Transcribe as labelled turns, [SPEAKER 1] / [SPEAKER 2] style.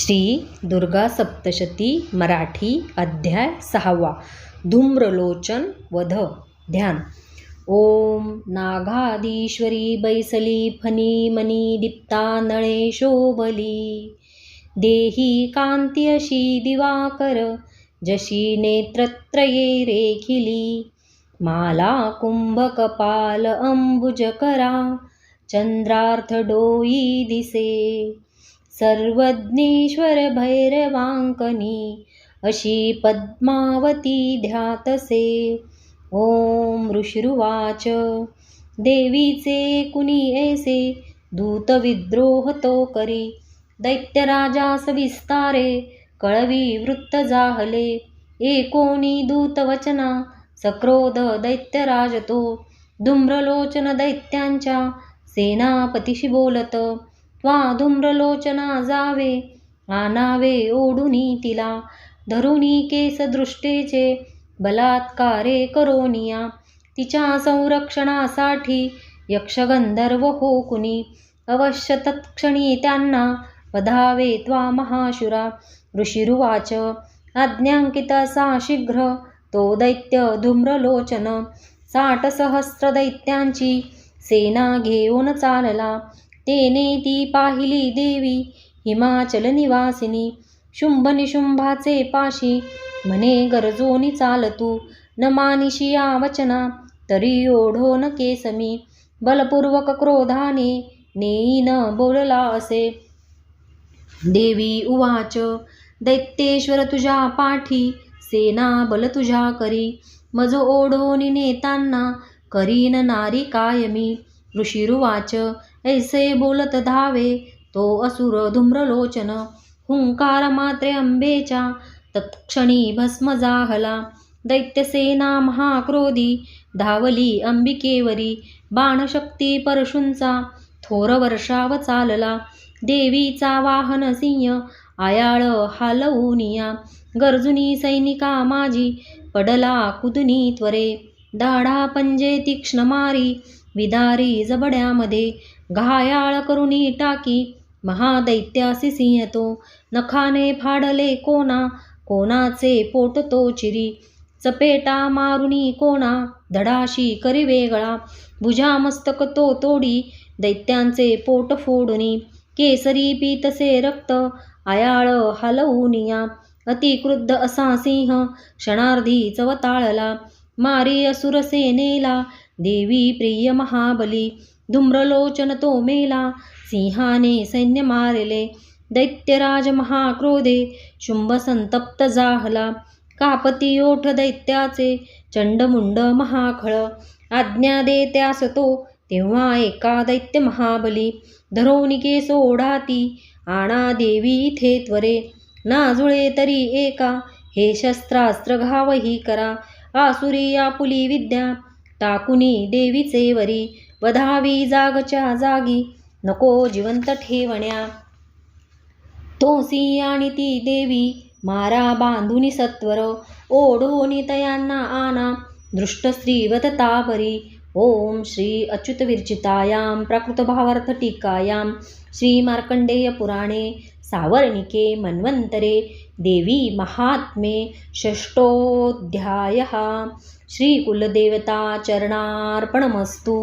[SPEAKER 1] श्री दुर्गा सप्तशती मराठी अध्याय सहावा. धूम्रलोचन वध. ध्यान. ओम नागाधीश्वरी बैसली फनी मनी दीप्ता नळे शोभली. देही कांती अशी दिवाकर जशी नेत्रत्रये रेखिली. माला कुंभकपाल अंबुजकरा चंद्रार्थ डोई दिसे. सर्वज्ञेश्वर भैरवांकनी अशी पद्मावती ध्यातसे. ओम ऋषिरुवाच देवीचे कुणी ऐसे दूत विद्रोह तो करी. दैत्यराजास विस्तारे कळवी वृत्त जाहले. एकोणी दूतवचना सक्रोध दैत्यराज तो धूम्रलोचन दैत्यांच्या सेनापतीशी बोलत त्वा धूम्रलोचना जावे आनावे ओढुनी तिला. धरुणी केस दृष्टेचे बलात्कारे करोनिया. तिच्या संरक्षणासाठी यक्षगंधर्व हो कुणी अवश्य तत्क्षणी त्यांना वधावे त्वा महाशुरा. ऋषिरुवाच आज्ञांकित सा शीघ्र तो दैत्य धूम्रलोचन. साठ सहस्र दैत्यांची सेना घेऊन चालला. तेने ती पाहिली देवी हिमाचल निवासिनी. शुंभ निशुंभाचे पाशी म्हणे गरजोनी चालतू न मानिशी या वचना तरी ओढो न केसमी. बलपूर्वक क्रोधाने नेईन बोलला असे. देवी उवाच दैत्येश्वर तुझ्या पाठी सेना बल तुझ्या करी. मज ओढोनी नेतांना करीन नारी कायमी. ऋषिरुवाच ऐसे बोलत धावे तो असुर धूम्रलोचन हुंकार मात्रे अंबेच्या तत्क्षणी भस्म जाहला. दैत्यसेना महाक्रोधी धावली अंबिकेवरी बाणशक्ती परशूंचा थोर वर्षाव चालला. देवीचा वाहन सिंह आयाळ हालवूनिया गर्जुनी सैनिका माझी पडला कुदनी त्वरे. दाढा पंजे तीक्ष्ण मारी विदारी जबड्यामध्ये. घायाळ करुणी टाकी महादैत्यासी सिंह तो नखाने फाडले कोणा कोणाचे पोट तो चिरी. चपेटा मारुनी कोणा धडाशी करी वेगळा. भुजा मस्तक तो तोडी दैत्यांचे पोट फोडुनी केसरी पीतसे रक्त आयाळ हलवूनिया अतिक्रुद्ध असा सिंह क्षणार्धी चवताळला. मारी असुर सेनेला देवी प्रिय महाबली धूम्रलोचन तो मेला सिंहाने सैन्य मारले दैत्यराज महाक्रोधे शुंभ संतप्त जाहला कापती ओठ दैत्याचे चंडमुंड महाखळ आज्ञा दे त्यास तो तेव्हा एका दैत्य महाबली धरोनिके सोडाती आणा देवी इथे त्वरे नाजुळे तरी एका हे शस्त्रास्त्र घावही करा आसुरी आपुली विद्या टाकुनी देवीचे वरी वधावी जागच्या जागी नको जिवंत ठेवण्या. तोसी आणि ती देवी मारा बांधुनी सत्वर ओढोनी तयांना आना दृष्ट स्त्रीवत तापरी ओम श्री अच्युत विरचितायां प्रकृतभावार्थ टीकायां. श्री मार्कंडेय पुराणे सावर्णिके मन्वन्तरे देवी महात्मे षष्ठोऽध्यायः। श्रीकुलदेवता चरणार्पणमस्तु।